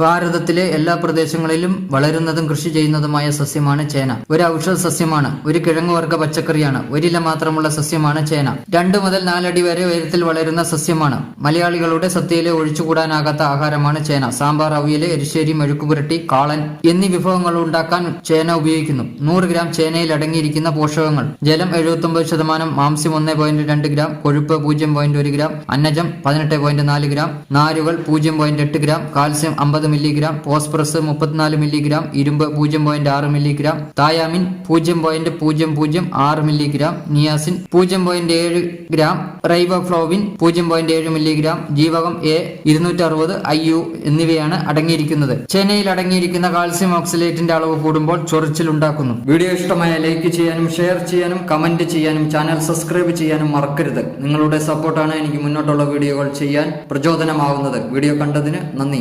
ഭാരതത്തിലെ എല്ലാ പ്രദേശങ്ങളിലും വളരുന്നതും കൃഷി ചെയ്യുന്നതുമായ സസ്യമാണ് ചേന. ഒരു ഔഷധ സസ്യമാണ് ഒരു കിഴങ്ങുവർഗ പച്ചക്കറിയാണ് ഒരില മാത്രമുള്ള സസ്യമാണ് ചേന. രണ്ടു മുതൽ നാലടി വരെ ഉയരത്തിൽ വളരുന്ന സസ്യമാണ്. മലയാളികളുടെ സദ്യയിലെ ഒഴിച്ചുകൂടാനാകാത്ത ആഹാരമാണ് ചേന. സാമ്പാർ അവിയൽ എരിശ്ശേരി മെഴുക്കുപുരട്ടി കാളൻ എന്നീ വിഭവങ്ങൾ ഉണ്ടാക്കാൻ ചേന ഉപയോഗിക്കുന്നു. നൂറ് ഗ്രാം ചേനയിൽ അടങ്ങിയിരിക്കുന്ന പോഷകങ്ങൾ. ജലം എഴുപത്തൊമ്പത് ശതമാനം മാംസ്യം ഒന്ന് പോയിന്റ് രണ്ട് ഗ്രാം കൊഴുപ്പ് പൂജ്യം പോയിന്റ് ഒരു ഗ്രാം അന്നജം പതിനെട്ട് പോയിന്റ് നാല് ഗ്രാം നാരുകൾ പൂജ്യം പോയിന്റ് എട്ട് ഗ്രാം കാൽസ്യം അമ്പത് മില്ലിഗ്രാം ഫോസ്ഫറസ് മുപ്പത്തിനാല് മില്ലിഗ്രാം ഇരുമ്പ് പൂജ്യം പോയിന്റ് ആറ് മില്ലിഗ്രാം തായാമിൻ പൂജ്യം പോയിന്റ് പൂജ്യം പൂജ്യം ആറ് മില്ലിഗ്രാം നിയാസിൻ പൂജ്യം പോയിന്റ് ഏഴ് ഗ്രാം റൈബോഫ്ലോവിൻ പൂജ്യം പോയിന്റ് ഏഴ് മില്ലിഗ്രാം ജീവകം എ ഇരുന്നൂറ്റി അറുപത് ഐ യു എന്നിവയാണ് അടങ്ങിയിരിക്കുന്നത്. ചെന്നൈയിൽ അടങ്ങിയിരിക്കുന്ന കാൽസ്യം ഓക്സലേറ്റിന്റെ അളവ് കൂടുമ്പോൾ ചൊറിച്ചിൽ ഉണ്ടാക്കുന്നു. വീഡിയോ ഇഷ്ടമായ ലൈക്ക് ചെയ്യാനും ഷെയർ ചെയ്യാനും കമന്റ് ചെയ്യാനും ചാനൽ സബ്സ്ക്രൈബ് ചെയ്യാനും മറക്കരുത്. നിങ്ങളുടെ സപ്പോർട്ടാണ് എനിക്ക് മുന്നോട്ടുള്ള വീഡിയോകൾ ചെയ്യാൻ പ്രചോദനമാവുന്നത്. വീഡിയോ കണ്ടതിന് നന്ദി.